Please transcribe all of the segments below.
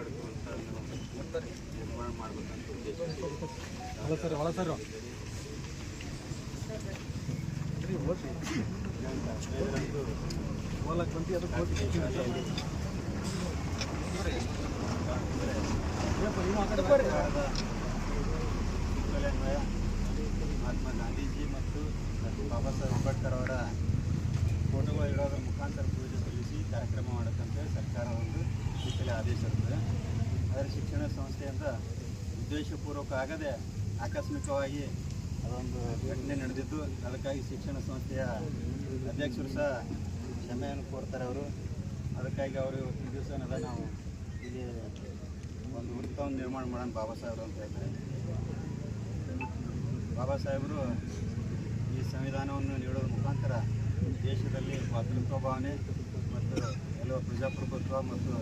ಪಡ್ಕೊಳ್ಳುವಂಥ ನಿರ್ಮಾಣ ಮಾಡಬೇಕಂತ ಮಹಾತ್ಮ ಗಾಂಧೀಜಿ ಮತ್ತು ಬಾಬಾ ಸಾಹೇಬ್ ಅಂಬೇಡ್ಕರ್ ಅವರ ಫೋಟೋಗಳು ಇಡೋದ್ರ ಮುಖಾಂತರ ಪೂಜೆ ಆದೇಶ ಇರ್ತದೆ ಆದರೆ ಶಿಕ್ಷಣ ಸಂಸ್ಥೆಯಿಂದ ಉದ್ದೇಶಪೂರ್ವಕ ಆಗದೆ ಆಕಸ್ಮಿಕವಾಗಿ ಅದೊಂದು ಘಟನೆ ನಡೆದಿದ್ದು, ಅದಕ್ಕಾಗಿ ಶಿಕ್ಷಣ ಸಂಸ್ಥೆಯ ಅಧ್ಯಕ್ಷರು ಸಹ ಕ್ಷಮೆಯನ್ನು ಕೋರ್ತಾರೆ ಅವರು. ಅದಕ್ಕಾಗಿ ಅವರು ಇವತ್ತಿನ ದಿವಸನೆಲ್ಲ ನಾವು ಇಲ್ಲಿ ಒಂದು ವೃತ್ತವನ್ನು ನಿರ್ಮಾಣ ಮಾಡೋಣ ಬಾಬಾ ಸಾಹೇಬರು ಅಂತ ಹೇಳ್ತಾರೆ. ಬಾಬಾ ಸಾಹೇಬರು ಈ ಸಂವಿಧಾನವನ್ನು ನೀಡೋದ್ರ ಮುಖಾಂತರ ದೇಶದಲ್ಲಿ ಸ್ವಾತಂತ್ರ್ಯ ಭಾವನೆ ಪ್ರಜಾಪ್ರಭುತ್ವ ಮತ್ತು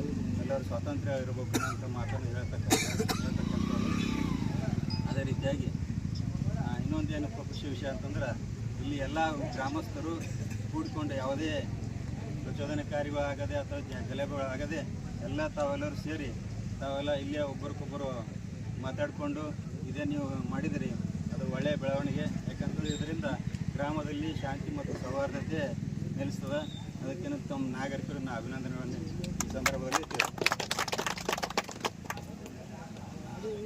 ಎಲ್ಲರೂ ಸ್ವಾತಂತ್ರ್ಯ ಇರಬೇಕು ಅಂತ ಮಾತನ್ನು ಹೇಳ್ತಕ್ಕಂಥ ಹೇಳ್ತಕ್ಕಂಥದ್ದು. ಅದೇ ರೀತಿಯಾಗಿ ಇನ್ನೊಂದು ಇನ್ನೊಂದೇನಪ್ಪ ಖುಷಿ ವಿಷಯ ಅಂತಂದ್ರೆ, ಇಲ್ಲಿ ಎಲ್ಲ ಗ್ರಾಮಸ್ಥರು ಕೂಡಿಕೊಂಡು ಯಾವುದೇ ಪ್ರಚೋದನಕಾರಿಗೂ ಆಗದೆ ಅಥವಾ ಜ- ಗಲಭೆಗಳು ಆಗದೆ ಎಲ್ಲ ತಾವೆಲ್ಲರೂ ಸೇರಿ ತಾವೆಲ್ಲ ಇಲ್ಲೇ ಒಬ್ಬರಿಗೊಬ್ಬರು ಮಾತಾಡಿಕೊಂಡು ಇದೇ ನೀವು ಮಾಡಿದಿರಿ, ಅದು ಒಳ್ಳೆಯ ಬೆಳವಣಿಗೆ. ಯಾಕಂತೇಳಿ ಇದರಿಂದ ಗ್ರಾಮದಲ್ಲಿ ಶಾಂತಿ ಮತ್ತು ಸೌಹಾರ್ದತೆ ನೆಲೆಸ್ತದೆ. ಅದಕ್ಕೆ ತಮ್ಮ ನಾಗರಿಕರನ್ನ ಅಭಿನಂದನೆಗಳನ್ನು ಈ ಸಂದರ್ಭದಲ್ಲಿ ತಿಳಿಸ್ತೇನೆ